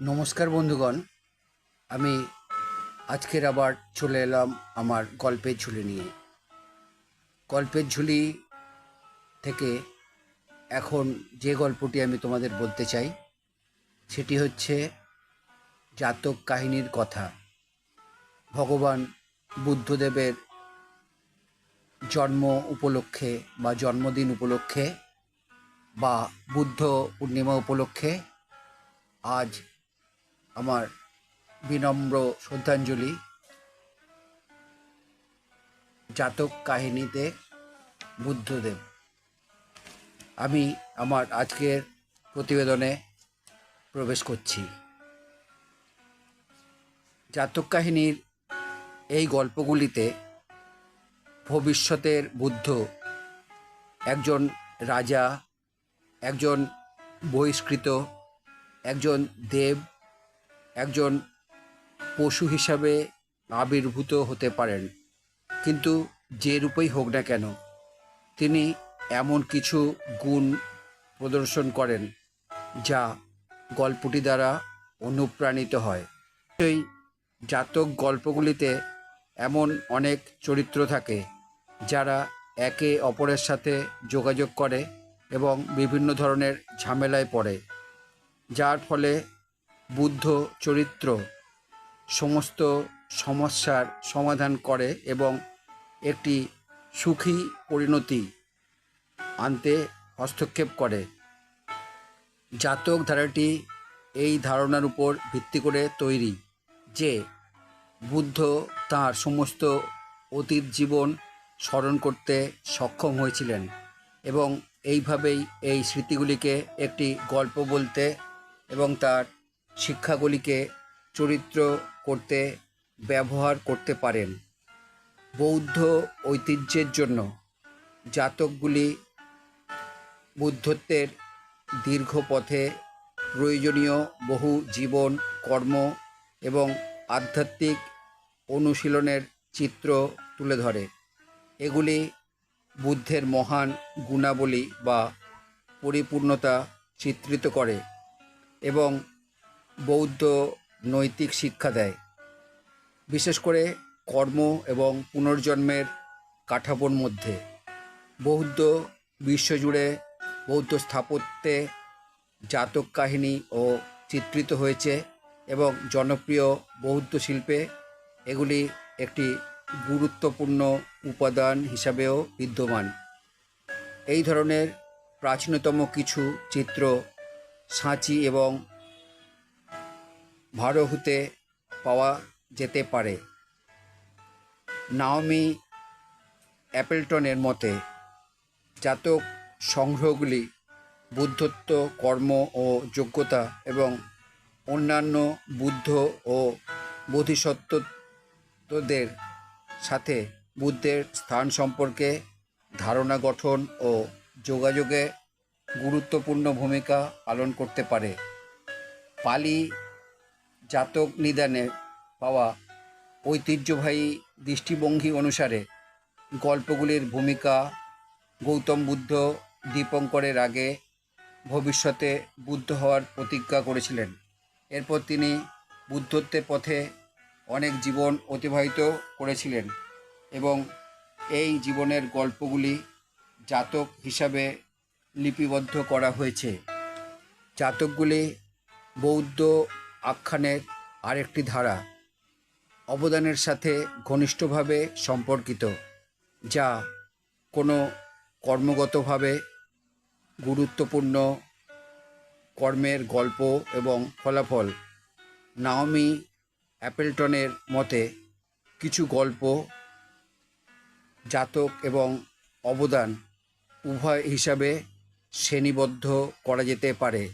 নমস্কার বন্ধুগণ, আমি আজকের আবার চলে এলাম আমার গল্পের ঝুলি নিয়ে। গল্পের ঝুলি থেকে এখন যে গল্পটি আমি তোমাদের বলতে চাই, সেটি হচ্ছে জাতক কাহিনীর কথা। ভগবান বুদ্ধদেবের জন্ম উপলক্ষে বা জন্মদিন উপলক্ষে বা বুদ্ধ পূর্ণিমা উপলক্ষে আজ আমার বিনম্র শ্রদ্ধাঞ্জলি। জাতক কাহিনীতে বুদ্ধদেব। আমি আমার আজকের প্রতিবেদনে প্রবেশ করছি। জাতক কাহিনীর এই গল্পগুলিতে ভবিষ্যতের বুদ্ধ, একজন রাজা, একজন বহিষ্কৃত, একজন দেব একজন পশু হিসাবে আবির্ভূত হতে পারেন। কিন্তু যে রূপেই হোক না কেন, তিনি এমন কিছু গুণ প্রদর্শন করেন যা গল্পটি দ্বারা অনুপ্রাণিত হয়। সেই জাতক গল্পগুলিতে এমন অনেক চরিত্র থাকে যারা একে অপরের সাথে যোগাযোগ করে এবং বিভিন্ন ধরনের ঝামেলায় পড়ে, যার ফলে বুদ্ধ চরিত্র সমস্ত সমস্যার সমাধান করে এবং একটি সুখী পরিণতি আনতে হস্তক্ষেপ করে। জাতক ধারাটি এই ধারণার উপর ভিত্তি করে তৈরি যে বুদ্ধ তার সমস্ত অতীত জীবন স্মরণ করতে সক্ষম হয়েছিলেন এবং এইভাবেই এই স্মৃতিগুলিকে একটি গল্প বলতে এবং তার শিক্ষাগুলিকে চরিত্র করতে, ব্যবহার করতে পারেন। বৌদ্ধ ঐতিহ্যের জন্য জাতকগুলি বুদ্ধত্বের দীর্ঘ পথে প্রয়োজনীয় বহু জীবন, কর্ম এবং আধ্যাত্মিক অনুশীলনের চিত্র তুলে ধরে। এগুলি বুদ্ধের মহান গুণাবলী বা পরিপূর্ণতা চিত্রিত করে এবং বৌদ্ধ নৈতিক শিক্ষা দেয়। বিশেষ করে কর্ম এবং পুনর্জন্মের কাঠামোর মধ্যে। বৌদ্ধ বিশ্বজুড়ে বৌদ্ধ স্থাপত্যে জাতক কাহিনী ও চিত্রিত হয়েছে এবং জনপ্রিয় বৌদ্ধ শিল্পে এগুলি একটি গুরুত্বপূর্ণ উপাদান হিসাবেও বিদ্যমান। এই ধরনের প্রাচীনতম কিছু চিত্র, সাঁচি এবং ভারহুতে পাওয়া যেতে পারে। নাওমি অ্যাপেলটনের মতে, জাতক সংগ্রহগুলি বুদ্ধত্ব, কর্ম ও যোগ্যতা এবং অন্যান্য বুদ্ধ ও বোধিসত্ত্বদের সাথে বুদ্ধের স্থান সম্পর্কে ধারণা গঠন ও যোগাযোগে গুরুত্বপূর্ণ ভূমিকা পালন করতে পারে। পালি জাতক নিদানে পাওয়া ঐতিহ্যবাহী দৃষ্টিভঙ্গি অনুসারে গল্পগুলির ভূমিকা গৌতম বুদ্ধ দীপঙ্করের আগে ভবিষ্যতে বুদ্ধ হওয়ার প্রতিজ্ঞা করেছিলেন। এরপর তিনি বুদ্ধত্বের পথে অনেক জীবন অতিবাহিত করেছিলেন এবং এই জীবনের গল্পগুলি জাতক হিসাবে লিপিবদ্ধ করা হয়েছে। জাতকগুলি বৌদ্ধ আখ্যানের আরেকটি ধারা অবদানের সাথে ঘনিষ্ঠভাবে সম্পর্কিত, যা কোনো কর্মগতভাবে গুরুত্বপূর্ণ কর্মের গল্প এবং ফলাফল। নাওমি অ্যাপেলটনের মতে, কিছু গল্প, জাতক এবং অবদান উভয় হিসাবে শ্রেণীবদ্ধ করা যেতে পারে।